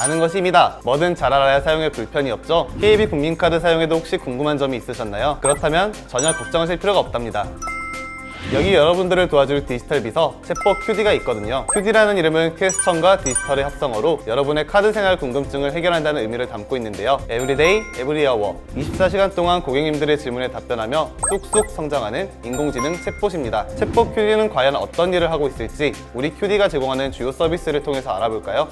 아는 힘이다. 뭐든 잘 알아야 사용에 불편이 없죠? KB 국민카드 사용에도 혹시 궁금한 점이 있으셨나요? 그렇다면 전혀 걱정하실 필요가 없답니다. 여기 여러분들을 도와줄 디지털 비서 챗버 QD가 있거든요. QD라는 이름은 퀘스천과 디지털의 합성어로 여러분의 카드 생활 궁금증을 해결한다는 의미를 담고 있는데요. Every Hour 24시간 동안 고객님들의 질문에 답변하며 쑥쑥 성장하는 인공지능 챗봇입니다. 챗봇 QD는 과연 어떤 일을 하고 있을지 우리 QD가 제공하는 주요 서비스를 통해서 알아볼까요?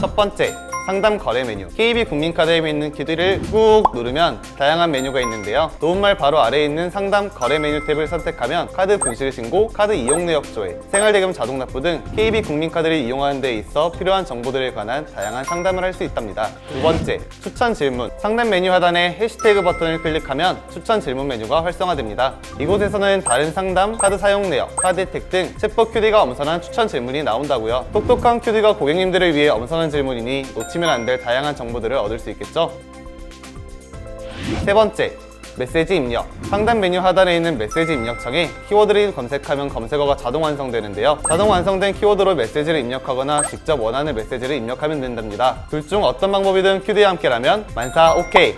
첫 번째, 상담 거래 메뉴. KB 국민카드에 있는 키드를 꾹 누르면 다양한 메뉴가 있는데요. 도움말 바로 아래에 있는 상담 거래 메뉴 탭을 선택하면 카드 분실 신고, 카드 이용 내역 조회, 생활대금 자동 납부 등 KB 국민카드를 이용하는 데 있어 필요한 정보들에 관한 다양한 상담을 할 수 있답니다. 두 번째, 추천 질문. 상단 메뉴 하단에 해시태그 버튼을 클릭하면 추천 질문 메뉴가 활성화됩니다. 이곳에서는 다른 상담, 카드 사용 내역, 카드 혜택 등 챗버 QD가 엄선한 추천 질문이 나온다고요. 똑똑한 QD가 고객님들을 위해 엄선한 질문이니 놓치면 안 될 다양한 정보들을 얻을 수 있겠죠? 세 번째, 메시지 입력. 상단 메뉴 하단에 있는 메시지 입력창에 키워드를 검색하면 검색어가 자동 완성되는데요. 자동 완성된 키워드로 메시지를 입력하거나 직접 원하는 메시지를 입력하면 된답니다. 둘 중 어떤 방법이든 큐디와 함께라면 만사 오케이!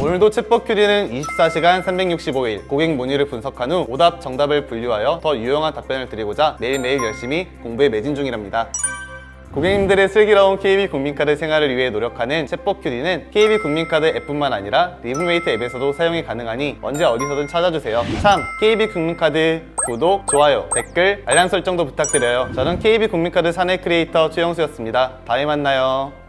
오늘도 챗버 큐디는 24시간 365일 고객 문의를 분석한 후 오답, 정답을 분류하여 더 유용한 답변을 드리고자 매일매일 열심히 공부에 매진 중이랍니다. 고객님들의 슬기로운 KB 국민카드 생활을 위해 노력하는 챗버 큐디는 KB 국민카드 앱뿐만 아니라 리브메이트 앱에서도 사용이 가능하니 언제 어디서든 찾아주세요. 참, KB 국민카드 구독, 좋아요, 댓글, 알람 설정도 부탁드려요. 저는 KB 국민카드 사내 크리에이터 최영수였습니다. 다음에 만나요.